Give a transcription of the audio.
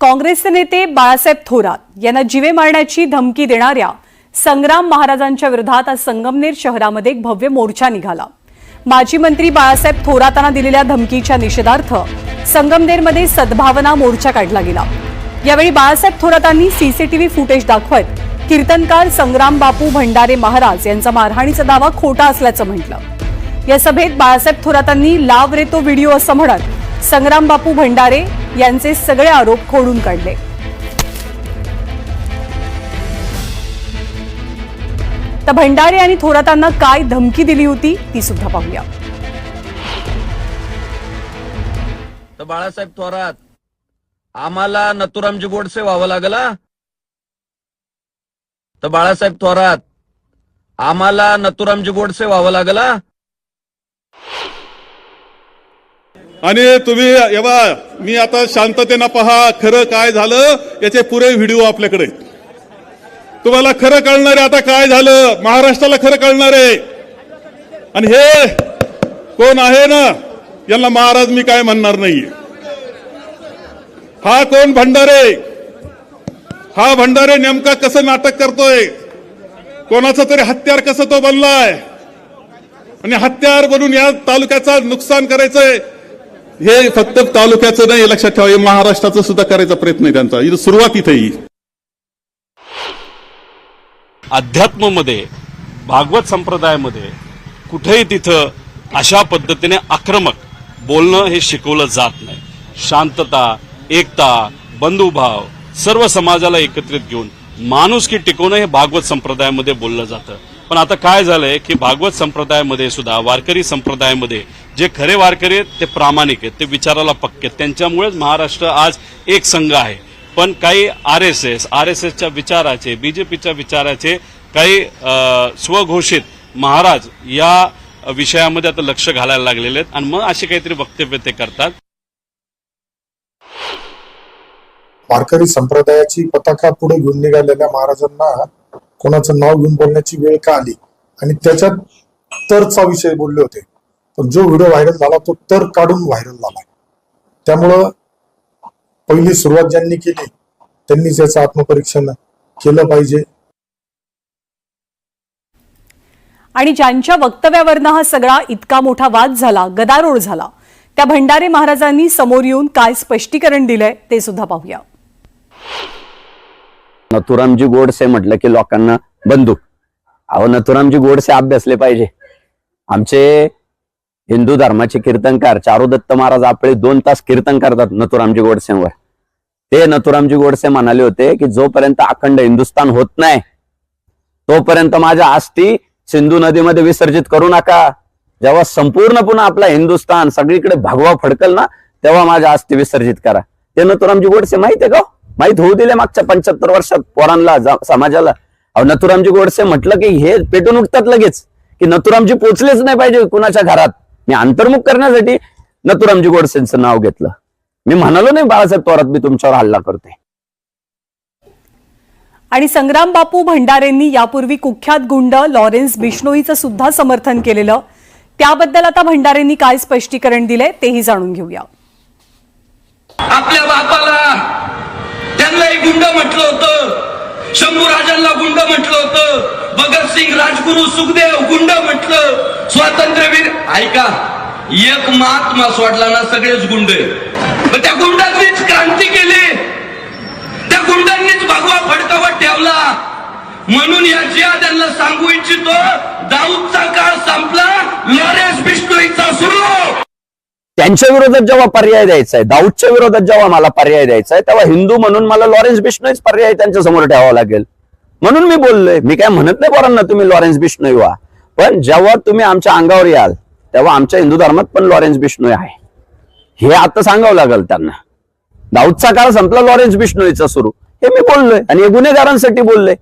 काँग्रेसचे नेते बाळासाहेब थोरात यांना जीवे मारण्याची धमकी देणाऱ्या संग्राम महाराजांच्या विरोधात आज संगमनेर शहरामध्ये एक भव्य मोर्चा निघाला. माजी मंत्री बाळासाहेब थोरातांना दिलेल्या धमकीच्या निषेधार्थ संगमनेरमध्ये सद्भावना मोर्चा काढला गेला. यावेळी बाळासाहेब थोरातांनी सीसीटीव्ही फुटेज दाखवत कीर्तनकार संग्राम बापू भंडारे महाराज यांचा मारहाणीचा दावा खोटा असल्याचं म्हटलं. या सभेत बाळासाहेब थोरातांनी लाव रे तो व्हिडिओ असं म्हणत संग्राम बापू भंडारे यांचे सगळे आरोप खोडून काढले. तर भंडारे आणि थोरातांना काय धमकी दिली होती ती सुद्धा पाहूया. तर बाळासाहेब थोरात आम्हाला नथुरामजी गोडसे व्हावं लागला? तर बाळासाहेब थोरात आम्हाला नथुरामजी गोडसे व्हावं लागला? आणि तुम्ही एव्हा मी आता शांततेनं पहा खरं काय झालं याचे पुरे व्हिडिओ आपल्याकडे. तुम्हाला खरं कळणार आहे आता काय झालं महाराष्ट्राला खरं कळणार. आहे आणि हे कोण आहे ना यांना महाराज मी काय म्हणणार नाहीये. हा कोण भंडारे? हा भंडारे नेमका कसं नाटक करतोय? कोणाचं तरी हत्यार कसं तो बनलाय? आणि हत्यार बनून या तालुक्याचा नुकसान करायचंय? हे फक्त तालुक्याचं नाही लक्षात ठेवा हे महाराष्ट्राचं सुद्धा करायचा प्रयत्न आहे त्यांचा. सुरुवात इथे अध्यात्ममध्ये भागवत संप्रदायामध्ये कुठेही तिथं अशा पद्धतीने आक्रमक बोलणं हे शिकवलं जात नाही. शांतता एकता बंधुभाव सर्व समाजाला एकत्रित घेऊन माणुसकी टिकवणं हे भागवत संप्रदायामध्ये बोललं जातं. पण आता काय झालंय की भागवत संप्रदायामध्ये सुद्धा वारकरी संप्रदायामध्ये जे खरे वारकरी आहेत ते प्रामाणिक आहेत ते विचाराला पक्के आहेत. त्यांच्यामुळेच महाराष्ट्र आज एक संघ आहे. पण काही R S S R S एसच्या विचाराचे बीजेपीच्या विचाराचे काही स्वघोषित महाराज या विषयामध्ये आता लक्ष घालायला लागलेले आहेत आणि मग अशी काहीतरी वक्तव्य ते करतात. वारकरी संप्रदायाची पताका पुढे घेऊन निघालेल्या महाराजांना कोणाचं नाव घेऊन बोलण्याची वेळ का आली? आणि त्याच्यात तरचा विषय बोलले होते. पण जो व्हिडिओ व्हायरल झाला तो तर काढून व्हायरल झाला त्यामुळं पहिली सुरुवात ज्यांनी केली त्यांनीच याचं आत्मपरीक्षण केलं पाहिजे. आणि ज्यांच्या वक्तव्यावरनं हा सगळा इतका मोठा वाद झाला गदारोळ झाला त्या भंडारे महाराजांनी समोर येऊन काय स्पष्टीकरण दिलंय ते सुद्धा पाहूया. नथुरामजी गोडसे म्हटलं की लोकांना बंदूक. अहो नथुरामजी गोडसे अभ्यासले पाहिजे. आमचे हिंदू धर्माचे कीर्तनकार चारुदत्त महाराज आपले दोन तास कीर्तन करतात नथुरामजी गोडसेंवर. ते नथुरामजी गोडसे म्हणाले होते की जोपर्यंत अखंड हिंदुस्थान होत नाही तोपर्यंत माझ्या अस्थी सिंधू नदीमध्ये विसर्जित करू नका. जेव्हा संपूर्ण पुन्हा आपला हिंदुस्थान सगळीकडे भगवा फडकल ना तेव्हा माझ्या अस्थी विसर्जित करा. ते नथुरामजी गोडसे माहिती आहे का हो? माहीत होऊ दिले मागच्या पंच्याहत्तर वर्षात पोरांना समाजाला. अहो नथुरामजी गोडसे म्हटलं की हे पेटून उठतात लगेच की नथुरामजी पोचलेच नाही पाहिजे कुणाच्या घरात. मी अंतर्मुख करण्यासाठी नथुरामजी गोडसेंचं नाव घेतलं. मी म्हणालो नाही बाळासाहेब थोरात मी तुमच्यावर हल्ला करते. आणि संग्राम बापू भंडारेंनी यापूर्वी कुख्यात गुंड लॉरेन्स बिश्नोईचं सुद्धा समर्थन केलेलं. त्याबद्दल आता भंडारेंनी काय स्पष्टीकरण दिलंय तेही जाणून घेऊया. म्हटलं होतं. शंभू राजांना गुंड म्हटलं होतं. भगतसिंग राजगुरू सुखदेव गुंड म्हटलं. स्वातंत्र्यवीर ऐका एक महात्मा सोडला ना सगळेच गुंड. त्या गुंडांनीच क्रांती केली. त्या गुंडांनीच भगवा फडकावत ठेवला. म्हणून याची त्यांना सांगू इच्छितो दाऊदचा काळ संपला लॉरेन्स बिश्नोईचा त्यांच्या विरोधात जेव्हा पर्याय द्यायचा आहे दाऊदच्या विरोधात जेव्हा मला पर्याय द्यायचा आहे तेव्हा हिंदू म्हणून मला लॉरेन्स बिश्नोईच पर्याय त्यांच्यासमोर ठेवावा लागेल. म्हणून मी बोललोय मी काय म्हणत नाही पोरांना तुम्ही लॉरेन्स बिश्नोई व्हा. पण जेव्हा तुम्ही आमच्या अंगावर याल तेव्हा आमच्या हिंदू धर्मात पण लॉरेन्स बिश्नोई आहे. हे आता सांगावं लागेल त्यांना. दाऊदचा काळ संपला लॉरेन्स बिश्नोईचा सुरू. हे मी बोललोय आणि हे गुन्हेगारांसाठी बोललोय.